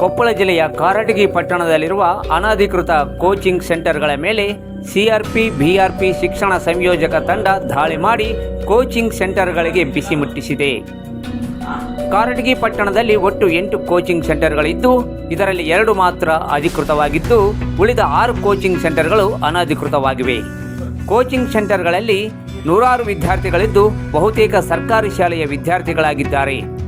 ಕೊಪ್ಪಳ ಜಿಲ್ಲೆಯ ಕಾರಟಗಿ ಪಟ್ಟಣದಲ್ಲಿರುವ ಅನಧಿಕೃತ ಕೋಚಿಂಗ್ ಸೆಂಟರ್ಗಳ ಮೇಲೆ ಸಿಆರ್ಪಿ ಬಿಆರ್ಪಿ ಶಿಕ್ಷಣ ಸಂಯೋಜಕ ತಂಡ ದಾಳಿ ಮಾಡಿ ಕೋಚಿಂಗ್ ಸೆಂಟರ್ಗಳಿಗೆ ಬಿಸಿ ಮುಟ್ಟಿಸಿದೆ. ಕಾರಟಗಿ ಪಟ್ಟಣದಲ್ಲಿ ಒಟ್ಟು ಎಂಟು ಕೋಚಿಂಗ್ ಸೆಂಟರ್ಗಳಿದ್ದು, ಇದರಲ್ಲಿ ಎರಡು ಮಾತ್ರ ಅಧಿಕೃತವಾಗಿದ್ದು, ಉಳಿದ ಆರು ಕೋಚಿಂಗ್ ಸೆಂಟರ್ಗಳು ಅನಧಿಕೃತವಾಗಿವೆ. ಕೋಚಿಂಗ್ ಸೆಂಟರ್ಗಳಲ್ಲಿ ನೂರಾರು ವಿದ್ಯಾರ್ಥಿಗಳಿದ್ದು, ಬಹುತೇಕ ಸರ್ಕಾರಿ ಶಾಲೆಯ ವಿದ್ಯಾರ್ಥಿಗಳಾಗಿದ್ದಾರೆ.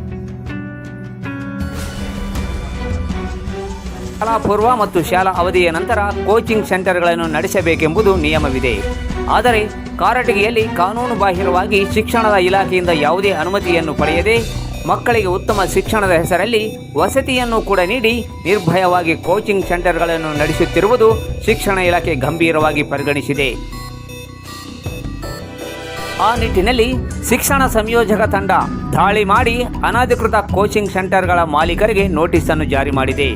ಶಾಲಾ ಪೂರ್ವ ಮತ್ತು ಶಾಲಾ ಅವಧಿಯ ನಂತರ ಕೋಚಿಂಗ್ ಸೆಂಟರ್ಗಳನ್ನು ನಡೆಸಬೇಕೆಂಬುದು ನಿಯಮವಿದೆ. ಆದರೆ ಕಾರಟಗಿಯಲ್ಲಿ ಕಾನೂನು ಬಾಹಿರವಾಗಿ ಶಿಕ್ಷಣದ ಇಲಾಖೆಯಿಂದ ಯಾವುದೇ ಅನುಮತಿಯನ್ನು ಪಡೆಯದೆ ಮಕ್ಕಳಿಗೆ ಉತ್ತಮ ಶಿಕ್ಷಣದ ಹೆಸರಲ್ಲಿ ವಸತಿಯನ್ನು ಕೂಡ ನೀಡಿ ನಿರ್ಭಯವಾಗಿ ಕೋಚಿಂಗ್ ಸೆಂಟರ್ಗಳನ್ನು ನಡೆಸುತ್ತಿರುವುದು ಶಿಕ್ಷಣ ಇಲಾಖೆ ಗಂಭೀರವಾಗಿ ಪರಿಗಣಿಸಿದೆ. ಆ ನಿಟ್ಟಿನಲ್ಲಿ ಶಿಕ್ಷಣ ಸಂಯೋಜಕ ತಂಡ ದಾಳಿ ಮಾಡಿ ಅನಧಿಕೃತ ಕೋಚಿಂಗ್ ಸೆಂಟರ್ಗಳ ಮಾಲೀಕರಿಗೆ ನೋಟಿಸನ್ನು ಜಾರಿ ಮಾಡಿದೆ.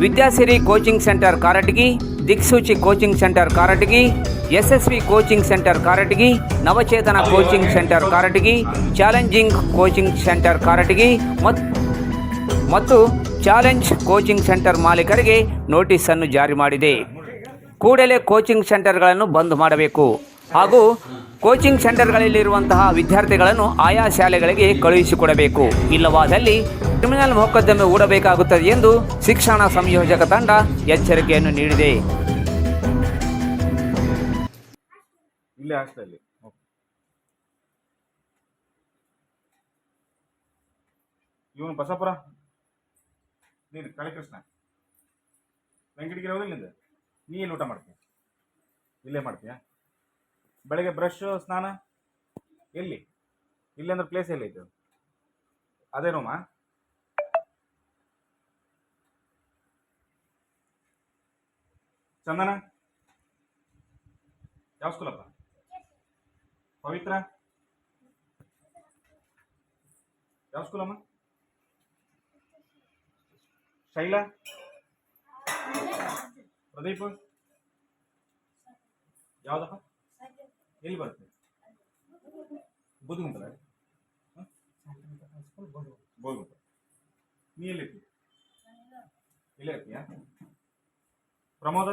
Vidyasiri coaching centre Karatagi, Diksuchi coaching centre Karatagi, SSV coaching centre Karatagi, Navachetana coaching centre Karatagi, challenging coaching centre Karatagi ಮತ್- ಮತ್ತು ಚಾಲೆಂಜ್ ಕೋಚಿಂಗ್ ಸೆಂಟರ್ ಮಾಲೀಕರಿಗೆ ನೋಟಿಸನ್ನು ಜಾರಿ ಮಾಡಿದೆ. ಕೂಡಲೇ ಕೋಚಿಂಗ್ ಸೆಂಟರ್ಗಳನ್ನು ಬಂದ್ ಮಾಡಬೇಕು. ಹಾಗೂ ಕೋಚಿಂಗ್ ಸೆಂಟರ್ಗಳಲ್ಲಿರುವಂತಹ ವಿದ್ಯಾರ್ಥಿಗಳನ್ನು ಆಯಾ ಶಾಲೆಗಳಿಗೆ ಕಳುಹಿಸಿಕೊಡಬೇಕು. ಇಲ್ಲವಾದಲ್ಲಿ ಕ್ರಿಮಿನಲ್ ಮೊಕದ್ದಮೆ ಹೂಡಬೇಕಾಗುತ್ತದೆ ಎಂದು ಶಿಕ್ಷಣ ಸಂಯೋಜಕ ತಂಡ ಎಚ್ಚರಿಕೆಯನ್ನು ನೀಡಿದೆ. ಇವನು ಬಸಪುರ ನೀನು ಕಳೆಕೃಷ್ಣ. ವೆಂಕಟಗಿರಿ ಹೋಗಿಲ್ಲ ನೀನು ಊಟ ಮಾಡ್ತೀಯ? ಇಲ್ಲೇ ಮಾಡ್ತೀಯ? ಬೆಳಗ್ಗೆ ಬ್ರಷ್ ಸ್ನಾನ? ಎಲ್ಲಿ? ಇಲ್ಲಿ ಅಂದ್ರೆ ಪ್ಲೇಸ್ ಎಲ್ಲಿ ಅದೇ ಚಂದನ? ಯಾವ ಸ್ಕೂಲಪ್ಪ ಪವಿತ್ರ? ಯಾವ ಸ್ಕೂಲಮ್ಮ ಶೈಲಾ? ಪ್ರದೀಪ್? ಯಾವ್ದಪ್ಪ? ಎಲ್ಲಿ ಬರುತ್ತೆ? ಬೂದುಗುಂಟಲ ಬೋಲ್ಗುಂಟ ನೀ ಎಲ್ಲಿ ಇಲ್ಲೇ ಇರ್ತೀಯ? ಪ್ರಮೋದ?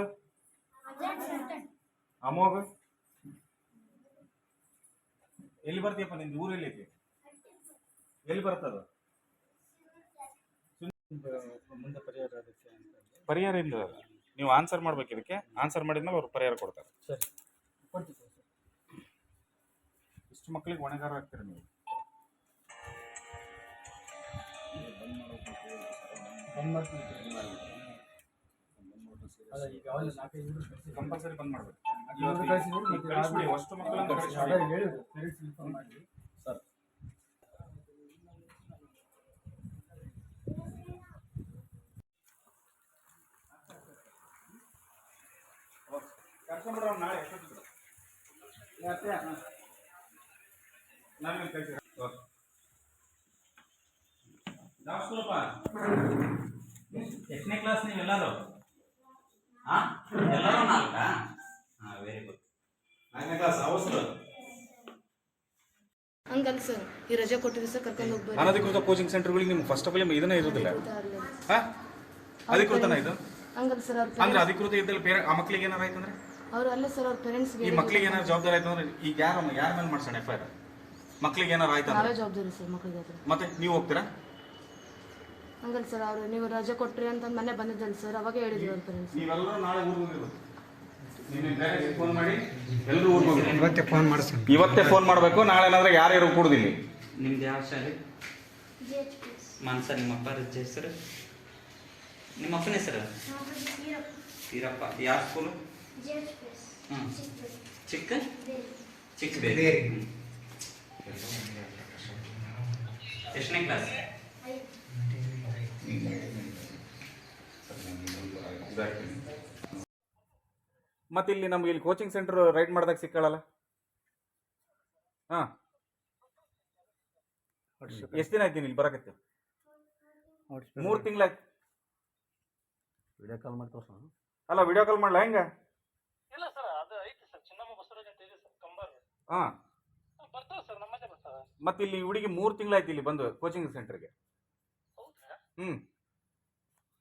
ಅಮೋಘ. ಎಲ್ಲಿ ಬರ್ತೀಯಪ್ಪ ನಿಂದು? ಊರು ಎಲ್ಲಿ ಐತಿ ಎಲ್ಲಿ ಬರ್ತದ? ಮುಂದೆ ಪರಿಹಾರ ಅದಕ್ಕೆ ಅಂತ ಪರಿಹಾರ ಇಲ್ಲ ನೀವು ಆನ್ಸರ್ ಮಾಡ್ಬೇಕು ಇದಕ್ಕೆ. ಆನ್ಸರ್ ಮಾಡಿದ್ಮೇಲೆ ಅವ್ರು ಪರಿಹಾರ ಕೊಡ್ತಾರೆ. ಸರಿ. ಕೊಡ್ತೀವಿ ಸರ್. ಇಷ್ಟು ಮಕ್ಕಳಿಗೆ ಹೊಣೆಗಾರ ಆಗ್ತೀರಿ ನೀವು. ಕಂಪಲ್ಸರಿ ಬಂದ್ ಮಾಡ್ಬೇಕು. ಸರ್. ಕರ್ಕೊಂಡ್ಬಿಡ್ರಿ ಅವ್ನು ನಾಳೆ ನಾನು ಕಳಿಸಿ ಸ್ಕೂಲಪ್ಪ ಎಷ್ಟನೇ ಕ್ಲಾಸ್ ನೀವೆಲ್ಲರೂ? ಹಾ ಎಲ್ಲರೂ ನಾಲ್ಕಾ? ನಾಲ್ಕನೇ ಕ್ಲಾಸ್ ಯಾವ ಸ್ಕೂಲ್ ಹಂಗಲ್ಲ ಸರ್. ಈ ರಜೆ ಸರ್ ಕರ್ಕೊಂಡು ಅನಧಿಕೃತ ಕೋಚಿಂಗ್ ಸೆಂಟರ್ಗಳಿಗೆ ನಿಮ್ಗೆ ಫಸ್ಟ್ ಆಫ್ ಆಲ್ ಇದನ್ನೇ ಇರೋದಿಲ್ಲ. ಹಾ? ಅಧಿಕೃತನ ಇದು? ಹಂಗಲ್ಲ ಸರ್ ಅವ್ರ ಅಂದ್ರೆ ಅಧಿಕೃತ ಇದ್ದಲ್ಲಿ ಬೇರೆ ಆ ಮಕ್ಳಿಗೆ ಏನಾರ ಆಯ್ತಂದ್ರೆ ಅವ್ರು ಅಲ್ಲ ಸರ್ ಅವ್ರ ಪೇರೆಂಟ್ಸ್ಗೆ ಈ ಮಕ್ಳಿಗೆ ಏನಾರ ಜವಾಬ್ದಾರಿ ಆಯ್ತು ಅಂದ್ರೆ ಈಗ ಯಾರ ಯಾರ ಮೇಲೆ ಮಾಡ್ಸೋಣ ಎಫ್ ಐ ಆರ್ ಮಕ್ಳಿಗೆ ಏನಾರ ಆಯ್ತು ನಾವೇ ಜವಾಬ್ದಾರಿ ಸರ್ ಮತ್ತೆ ನೀವು ಹೋಗ್ತೀರಾ? ಹಂಗಲ್ಲ ಸರ್ ಅವ್ರು ನೀವು ರಜೆ ಕೊಟ್ರಿ ಅಂತ ಮನೆ ಬಂದಿದ್ದಲ್ಲ ಸರ್ ಅವಾಗ ಹೇಳಿದ್ರು ಅವ್ರ ಪೇರೆಂಟ್ಸ್ ನೀವೆಲ್ಲರೂ ನಾಳೆ ಊರಿಗೆ ಹೋಗಿರೋದು ಫೋನ್ ಮಾಡಿ ಎಲ್ಲರೂ ಊರಿಗೆ ಇವತ್ತೇ ಫೋನ್ ಮಾಡಿಸ್ತೀನಿ ಇವತ್ತೇ ಫೋನ್ ಮಾಡಬೇಕು ನಾಳೆ ಏನಾದ್ರೆ ಯಾರು ಇರೋ ಕೂಡುದಿಲ್ಲ. ನಿಮ್ದು ಯಾವ ಶಾಲೆ? ಮಾನ್ಸ ನಿಮ್ಮ ಅಪ್ಪ ರಜೆ ಹೆಸರು? ನಿಮ್ಮ ಅಪ್ಪನ ಹೆಸರು? ಈರಪ್ಪ. ಯಾವ ಸ್ಕೂಲು ಹ್ಞೂ ಚಿಕ್ಕ? ಚಿಕ್ಕ ಬೇರೆ ಎಷ್ಟನೇ ಕ್ಲಾಸ್ ಮತ್ತೆ ಇಲ್ಲಿ ನಮ್ಗೆ ಇಲ್ಲಿ ಕೋಚಿಂಗ್ ಸೆಂಟರ್ ರೈಡ್ ಮಾಡಿದಾಗ ಸಿಕ್ಕಳಲ್ಲ? ಹಾ. ಎಷ್ಟು ದಿನ ಆಯ್ತೀನಿ ಇಲ್ಲಿ ಬರಕತ್ತೆ? ಮೂರು ತಿಂಗಳ ವಿಡಿಯೋ ಕಾಲ್ ಮಾಡಿ ತೋರ್ಸ ಅಲ್ಲ ವಿಡಿಯೋ ಕಾಲ್ ಮಾಡಲ ಹೆಂಗ? ಇಲ್ಲ ಸರ್ ಅದು ಐತಿ ಸರ್. ಚಿನ್ನಮ್ಮ ಬಸವರಾಜ್ ಅಂತ ಇದೆ ಸರ್ ಕಂಬಾರ್. ಹಾ. ಬರ್ತಾವ ಸರ್ ನಮ್ಮದೇ ಬರ್ತಾವ. ಮತ್ತೆ ಇಲ್ಲಿ ಹುಡುಗಿ ಮೂರು ತಿಂಗಳಾಯ್ತು ಇಲ್ಲಿ ಬಂದು ಕೋಚಿಂಗ್ ಸೆಂಟರ್ಗೆ ಹೌದಾ ಹ್ಮ್.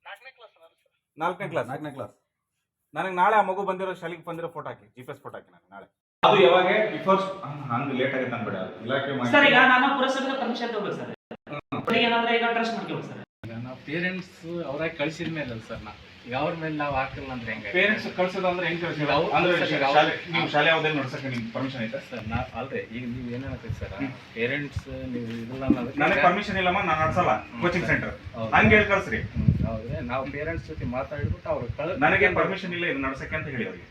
ನಾಲ್ಕನೇ ಕ್ಲಾಸ್ ನಾಲ್ಕನೇ ಕ್ಲಾಸ್ ನನಗೆ ನಾಳೆ ಆ ಮಗು ಬಂದಿರೋ ಶಾಲೆಗೆ ಬಂದಿರೋ ಫೋಟೋ ಹಾಕಿ ಜಿ ಪಿ ಎಸ್ ಫೋಟೋ ಹಾಕಿ ನನಗೆ ನಾಳೆ. ಅದು ಯಾವಾಗ? ಬಿಫೋರ್ ಹಂಗೆ ಲೇಟ್ ಆಗುತ್ತೆ ಅನ್ಬೇಡ. ಇಲಾಖೆ ಸರ್ ಈಗ ನಾನು ಪುರಸಭೆಗೆ ಪರ್ಮಿಷನ್ ತಗೋಬೇಕು ಸರ್. ಈಗ ಏನಂದ್ರೆ ಈಗ ಟ್ರಸ್ಟ್ ಮಾಡ್ಕೋಬೇಕು ಸರ್. ಈಗ ನಾವು ಪೇರೆಂಟ್ಸ್ ಅವ್ರಾಗ ಕಳಿಸಿದ ಮೇಲೆ ಸರ್ ನಾ ಈಗ ಅವ್ರ ಮೇಲೆ ನಾವು ಹಾಕಲ್ಲ ಅಂದ್ರೆ ಹೆಂಗೆ ಪೇರೆಂಟ್ಸ್ ಕಳ್ಸೋದು ಅಂದ್ರೆ ಹೆಂಗ್ ಕಳ್ಸಿ ಅಂದ್ರೆ ಈಗ ಶಾಲೆ ನೀವು ಶಾಲೆ ಯಾವ್ದೇ ನಡ್ಸಕ್ಕೆ ನಿಮ್ಗೆ ಪರ್ಮಿಷನ್ ಐತೆ ಸರ್ ನಾ ಅಲ್ರಿ ಈಗ ನೀವು ಏನ್ ಹೇಳ್ತೀರಿ ಸರ್? ಪೇರೆಂಟ್ಸ್ ನೀವು ಇಲ್ಲ ಅನ್ನೋದಕ್ಕೆ ನನಗೆ ಪರ್ಮಿಷನ್ ಇಲ್ಲಮ್ಮ ನಾನು ನಡ್ಸಲ್ಲ. Coaching centre. ಹಂಗೆ ಹೇಳಿ ಕಳ್ಸ್ರಿ. ಹೌದ್ರಿ ನಾವು ಪೇರೆಂಟ್ಸ್ ಜೊತೆ ಮಾತಾಡ್ಬಿಟ್ಟು ಅವ್ರು ಕಳ್ ನನಗೆ ಪರ್ಮಿಷನ್ ಇಲ್ಲ ಇದು ನಡ್ಸಕ್ಕೆ ಅಂತ ಹೇಳಿ ಅವ್ರಿಗೆ.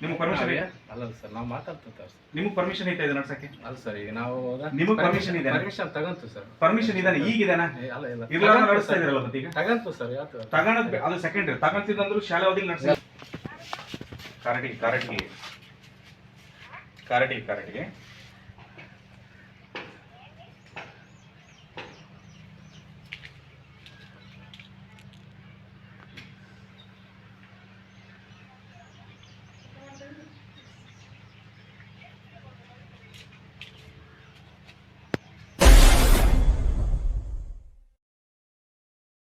ನಿಮ್ಗೆ ಪರ್ಮಿಷನ್ ಐತೆ? ಅಲ್ಲ ಸರ್ ನಾವು ಮಾತಾಡ್ತಿರ್ತಾರೆ ಸರ್. ನಿಮ್ಗೆ ಪರ್ಮಿಷನ್ ಐತೆ ಇದು ನಡ್ಸಕ್ಕೆ? ಅಲ್ಲ ಸರ್ ಈಗ ನಾವು ನಿಮಗೆ ಪರ್ಮಿಷನ್ ಇದೆ ಪರ್ಮಿಷನ್ ತಗಂತು ಸರ್. ಪರ್ಮಿಷನ್ ಇದಾನೆ? ಈಗ ಇದಾನೆ ಅಲ್ಲ ಇಲ್ಲ. ಇರ್ಲಾರ್ದ ತಗಂತು ನಡೆಸ್ತಾ. ಇದ್ರಲ್ಲ ಮತ್ತೆ ಈಗ ತಗಂತು ಸರ್ ಯಾವ್ದು ತಗೊಳದ್ ಬೆ- ಅದು ಸೆಕೆಂಡ್ರಿ ತಗಂತಿದ್ದಂದ್ರು ಶಾಲೆ ಅವಧಿಗೆ ನಡೆಸಿ. ಕರಡಿ ಕರಡಿ ಕರಡಿ ಕಾರಟಿಗೆ